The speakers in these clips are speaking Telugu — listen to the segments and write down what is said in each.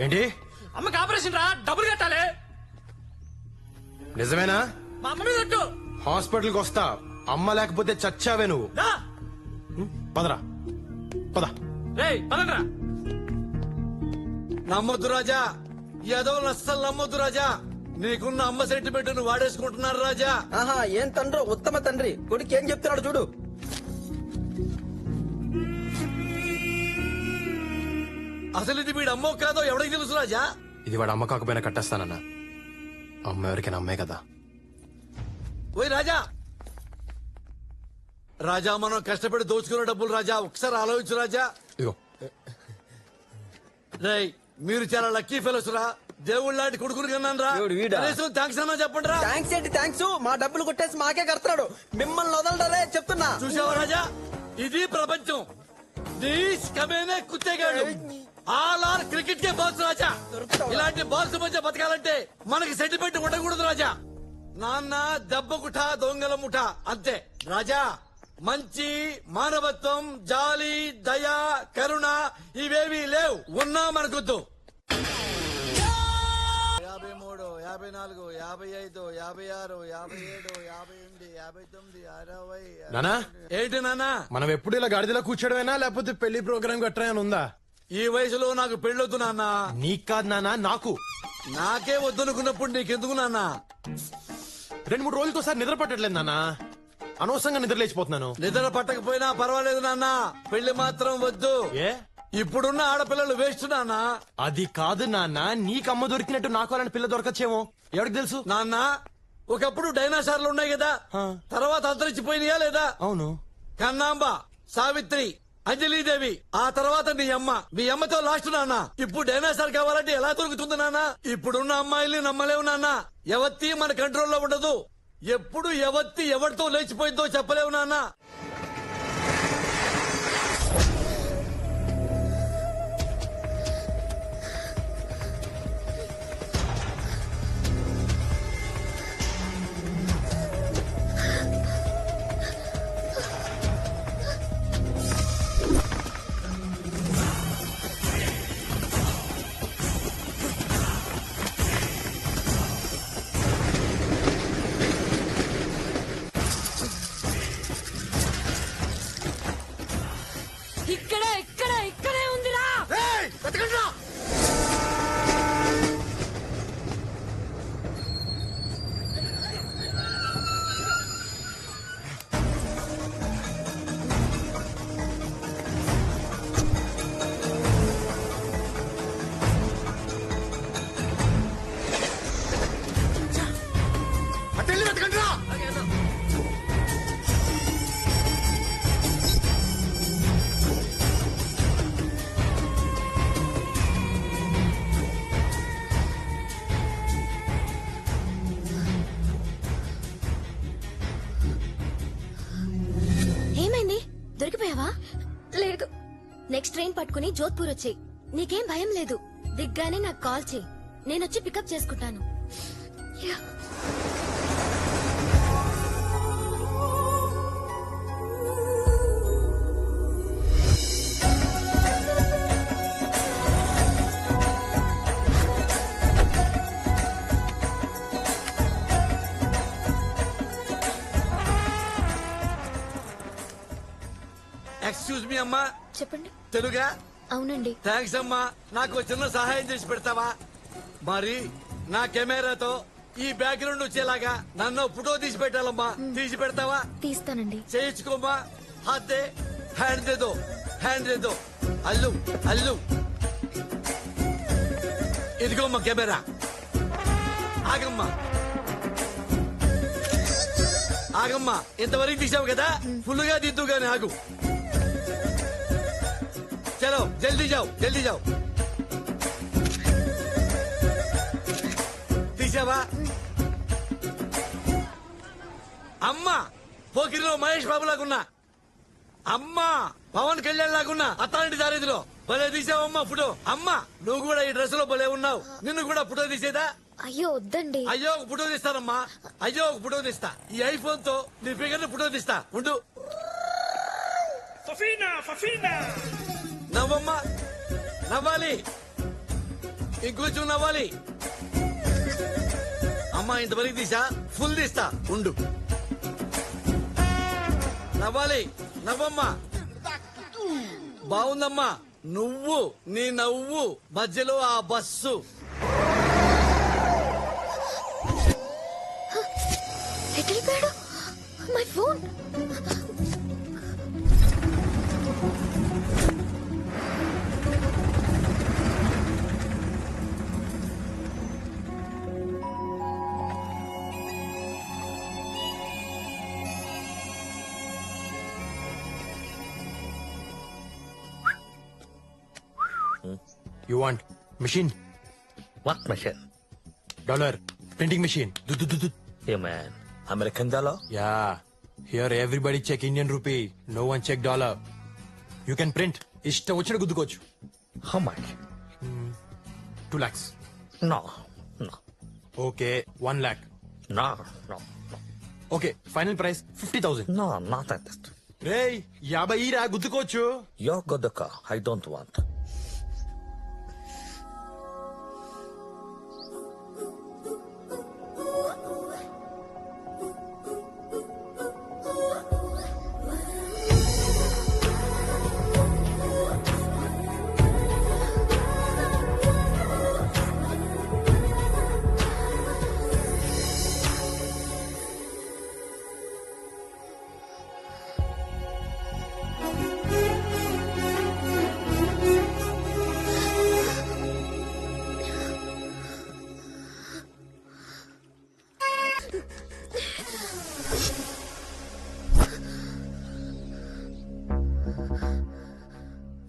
ఏంటి? అమ్మకి ఆపరేషన్ రా డబ్బులు కట్టాలి. నిజమేనా? మా అమ్మ మీద ఒట్టు. హాస్పిటల్కి వస్తా. అమ్మ లేకపోతే చచ్చావే నువ్వు. దా పదరా. పద. రేయ్ పదండ్రా. నమ్మొద్దు రాజా. ఏదో అస్సలు నమ్మొద్దు రాజా. నీకున్న అమ్మ సెంటిమెంట్ను వాడేసుకుంటున్నారు రాజా. ఆహా ఏం తండ్రో ఉత్తమ తండ్రి. కొడుకు ఏం చెప్తున్నాడు చూడు. అసలు ఇది వీడు అమ్మో కాదో ఎవడికి తెలుసు రాజా? ఇది వాడు అమ్మ కాకపోయినా కట్టేస్తానన్నా. అమ్మ ఎవరికైనా అమ్మే కదా. ఓయ్ రాజా! రాజా మనం కష్టపడి దోచుకున్న డబ్బులు రాజా ఒకసారి ఆలోచించు రాజా. ఇగో రేయ్ మీరు చాలా లక్కీ ఫెలోస్ రా. దేవుళ్ళ లాంటి కొడుకుని కన్నాను రా. దేవుడు వీడా? కనీసం థ్యాంక్స్ అన్నా చెప్పండి రా. థ్యాంక్స్ ఏంటి? థ్యాంక్స్ మా డబ్బులు కొట్టేసి మాకే కడతాడు. మిమ్మల్ని వదలడరే చెప్తున్నా. చూసావా రాజా? ఇది ప్రపంచం. కుత్తేగాడు. ఆల్ ఆర్ క్రికెట్ కే బాల్స్ రాజా. ఇలాంటి బాల్స్ మధ్య బతకాలంటే మనకి సెంటిమెంట్ ఉండకూడదు రాజా. నాన్న దెబ్బ కుఠ దొంగల ముఠ. అంతే. రాజా మంచి మానవత్వం జాలి దయ కరుణ ఇవేవి లేవు. ఉన్నా మనకొద్దు. యాభై మూడు యాభై నాలుగు యాభై ఐదు యాభై ఆరు యాభై ఏడు యాభై ఎనిమిది యాభై తొమ్మిది అరవై నానా? ఏంటి నాన్నా? మనం ఎప్పుడు ఇలా గాడిదలో కూర్చోడమేనా? లేకపోతే పెళ్ళి ప్రోగ్రామ్ కట్టరా ఉందా? ఈ వయసులో నాకు పెళ్ళొద్దు నాన్న. నీకు కాదు నానా నాకు. నాకే వద్దనుకున్నప్పుడు నీకెందుకు నాన్న? రెండు మూడు రోజులకోసారి నిద్ర పట్టట్లేదు నానా అనవసరంగా నిద్ర లేచిపోతున్నాను. నిద్ర పట్టకపోయినా పర్వాలేదు నాన్న. పెళ్ళి మాత్రం వద్దు. ఏ? ఇప్పుడున్న ఆడపిల్లలు వేస్ట్ నాన్న. అది కాదు నాన్న నీకు అమ్మ దొరికినట్టు నాకు అలాంటి పిల్ల దొరకచ్చేమో. ఎవరికి తెలుసు? నాన్న ఒకప్పుడు డైనాసార్లు ఉన్నాయి కదా. తర్వాత అంతరించిపోయినాయా లేదా? అవును. కన్నాంబ సావిత్రి అంజలీదేవి ఆ తర్వాత నీ అమ్మ. మీ అమ్మతో లాస్ట్ నాన్న. ఇప్పుడు డైనాసార్ కావాలంటే ఎలా దొరుకుతుంది నాన్న? ఇప్పుడున్న అమ్మాయిల్ని నమ్మలేవు నాన్న. ఎవత్తి మన కంట్రోల్లో ఉండదు. ఎప్పుడు ఎవత్తి ఎవరితో లేచిపోయిందో చెప్పలేవు నాన్న. పట్టుకుని జోధ్పూర్ వచ్చేయి. నీకేం భయం లేదు. దిగ్గానే నాకు కాల్ చేయి. నేనొచ్చి పికప్ చేసుకుంటాను. ఎక్స్క్యూజ్ మీ అమ్మా. చెప్పండి. తెలుగా? అవునండి. థ్యాంక్స్ అమ్మా. నాకు చిన్న సహాయం చేసి పెడతావా? మరి నా కెమెరాతో ఈ బ్యాక్గ్రౌండ్ వచ్చేలాగా నన్ను ఫోటో తీసి పెట్టాలమ్మా. తీసి పెడతావా? తీస్తానండి. చేయించుకోమ్మా. హాతే హ్యాండ్ దేదో హ్యాండ్ దేదో. అల్లు అల్లు. ఇదిగోమ్మా కెమెరా. ఆగమ్మా. ఆగమ్మా. ఇంతవరకు తీసావు కదా? ఫుల్గా దిద్దు గాని ఆగు. చలో జల్దీ జావ్ జల్దీ జావ్ తీసావా అమ్మా పోకిరిలో మహేష్ బాబు లాగున్నా అమ్మా పవన్ కళ్యాణ్ లాగున్నా అత్తాంటి దారిదిలో భలే తీసావమ్మా ఫోటో అమ్మా నువ్వు కూడా ఈ డ్రెస్లో భలే ఉన్నావు నిన్ను కూడా ఫోటో తీసేదా అయ్యో వద్దండి అయ్యో ఒక ఫోటో తీస్తానమ్మా అయ్యో ఒక ఫోటో తీస్తా ఈ ఐఫోన్తో నీ ఫిగర్ ఫోటో తీస్తా ఉండు ఫఫీనా ఫఫీనా నవ్వమ్మా నవ్వాలి ఇంకొంచెం నవ్వాలి అమ్మా ఇంతవరకు తీసా? ఫుల్ తీస్తా. ఉండు. నవ్వాలి నవ్వమ్మా బాగుందమ్మా. నువ్వు నీ నవ్వు. మధ్యలో ఆ bus. My phone you want machine What machine? Dollar printing machine Hey man, American dollar? Yeah here everybody check Indian rupee no one check dollar you can print ఇష్టం వచ్చిన గుద్దుకోవచ్చు How much? Two lakhs No, no, okay one lakh no, no, no, okay final price fifty thousand no, not at that. రే యాభై రా గుద్దుకోవచ్చు You're got the car. I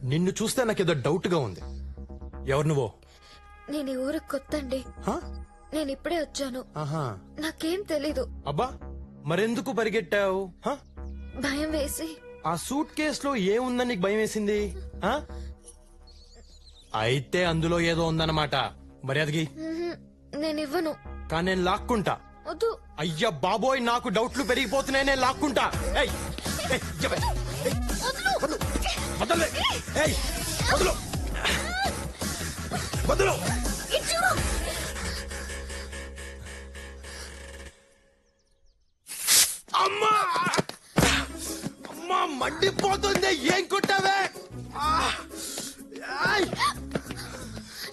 నిన్ను చూస్తే నాకేదో డౌట్గా ఉంది. ఎవరు నువ్వు? నేను ఈ ఊరికి కొత్త అండి హా? నేను ఇప్పుడే వచ్చాను. ఆహా. నాకేం తెలీదు. అబ్బా మరెందుకు పరిగెట్టావు? హా? భయం వేసి. ఆ సూట్ కేస్లో ఏముందని నీకు భయం వేసింది? హా? అయితే అందులో ఏదో ఉందన్నమాట. మర్యాదకి. మ్మ్. నేను ఇవ్వను. కానీ నేను లాక్కుంటా. వద్దు. అయ్యా బాబోయ్ నాకు డౌట్లు పెరిగిపోతున్నాయి నేను లాక్కుంటా. ఏయ్, ఏయ్. వదలు. ఏయ్, వదలు. వదలు. అమ్మా అమ్మా మండిపోతుంది ఏం కొట్టావే!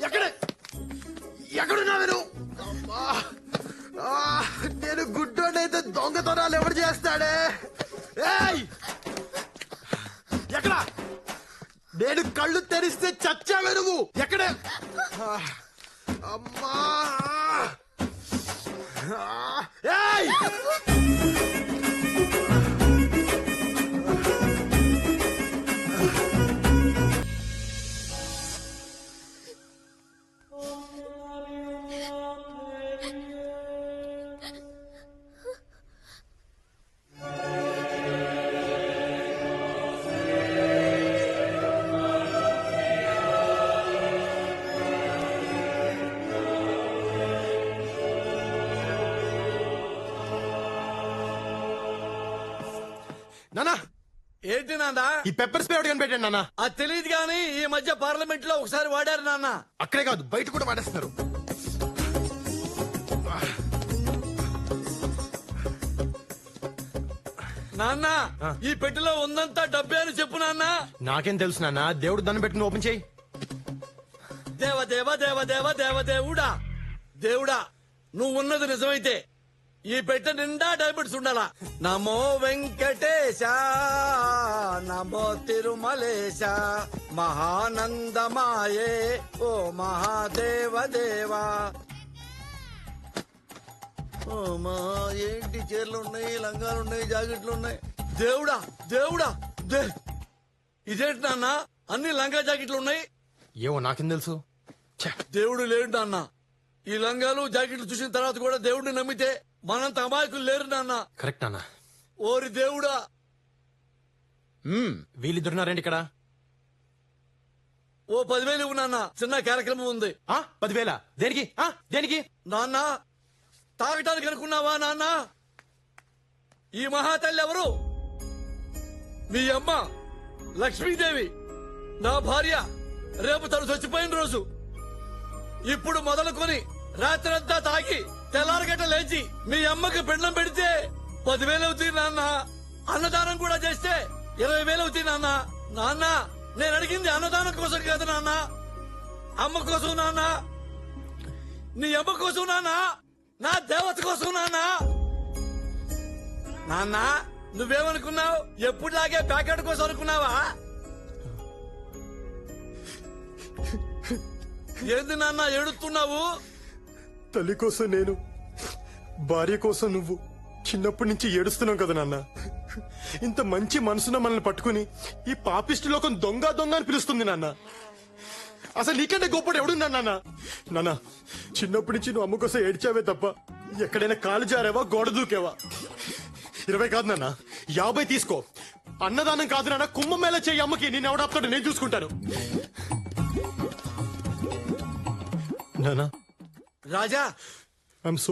ఎక్కడ ఎక్కడున్నావు నువ్వు అమ్మా! నేను గుడ్డోడైతే దొంగతనాలు ఎవరు చేస్తాడే ఏయ్! ఎక్కడ నేను కళ్ళు తెరిస్తే చచ్చావే నువ్వు ఎక్కడ అమ్మా ఆ! ఏయ్! ఏంటి నాన్న? ఈ పెప్పర్ స్ప్రే ఒకటి కనిపెట్టండి నాన్న? అది తెలియదు కానీ ఈ మధ్య పార్లమెంట్లో ఒకసారి వాడారు నాన్న. అక్కడే కాదు బయట కూడా వాడేస్తున్నారు నాన్న. ఈ పెట్టెలో ఉందంతా డబ్బే అని చెప్పు నాన్న. నాకేం తెలుసు నాన్న దేవుడు దాన్ని పెట్టుకుని ఓపెన్ చేయి. దేవ దేవ దేవ దేవ దేవ దేవుడా. దేవుడా నువ్వు ఉన్నది నిజమైతే ఈ పెట్టె నిండా డైమండ్స్ ఉండాలా? నమో వెంకటేశ నమో తిరుమలేశ మహానందమాయే ఓ మహాదేవ దేవా ఓ మా ఏంటి చీరలు ఉన్నాయి లంగాలు ఉన్నాయి జాకెట్లు ఉన్నాయి దేవుడా దేవుడా దే. ఇదేంటి నాన్న? అన్ని లంగా జాకెట్లు ఉన్నాయి ఏమో నాకేం తెలుసు? దేవుడు లేడు నాన్న. ఈ లంగాలు జాకెట్లు చూసిన తర్వాత కూడా దేవుడిని నమ్మితే మనంత అమాయకులు లేరు నాన్న. కరెక్ట్ నాన్న. ఓరి దేవుడా. మ్మ్, వీళ్ళిద్దరున్నారేంటి ఇక్కడ? ఓ పదివేలు ఇవ్వు నాన్న. చిన్న కార్యక్రమం ఉంది. ఆ పదివేల? దేనికి? ఆ దేనికి? నాన్న తాగటానికి అనుకున్నావా నాన్న? ఈ మహాతల్లి ఎవరు? మీ అమ్మ లక్ష్మీదేవి. నా భార్య రేపు తను చచ్చిపోయిన రోజు. ఇప్పుడు మొదలుకొని రాత్రంతా తాగి తెల్లారగట్ట లేచి మీ అమ్మకి పిండం పెడితే పదివేలు అవుతుంది నాన్న. అన్నదానం కూడా చేస్తే ఇరవై వేలు అవుతుంది నాన్న. నాన్న నేను అడిగింది అన్నదానం కోసం కాదు నాన్న. అమ్మ కోసం నాన్న. నీ అమ్మ కోసం నాన్న. నా దేవత కోసం నాన్న. నాన్న నువ్వేమనుకున్నావు? ఎప్పుడులాగే ప్యాకెట్ కోసం అనుకున్నావా? ఏంది నాన్న ఏడుస్తున్నావు? తల్లి కోసం నేను భార్య కోసం నువ్వు చిన్నప్పటి నుంచి ఏడుస్తున్నావు కదా నాన్న. ఇంత మంచి మనసున మనల్ని పట్టుకుని ఈ పాపిష్టి లోకం దొంగ దొంగ అని పిలుస్తుంది నాన్న. అసలు నీకంటే గొప్పడు ఎవడున్నా నాన్న? నాన్న చిన్నప్పటి నుంచి నువ్వు అమ్మ కోసం ఏడ్చావే తప్ప ఎక్కడైనా కాలు జారావా గోడ దూకేవా? ఇరవై కాదు నాన్న యాభై తీసుకో. అన్నదానం కాదు నాన్న కుంభమేళ చేయి అమ్మకి. నేను ఎవడాపుతాడు నేను చూసుకుంటాను. నానా Raja! I'm so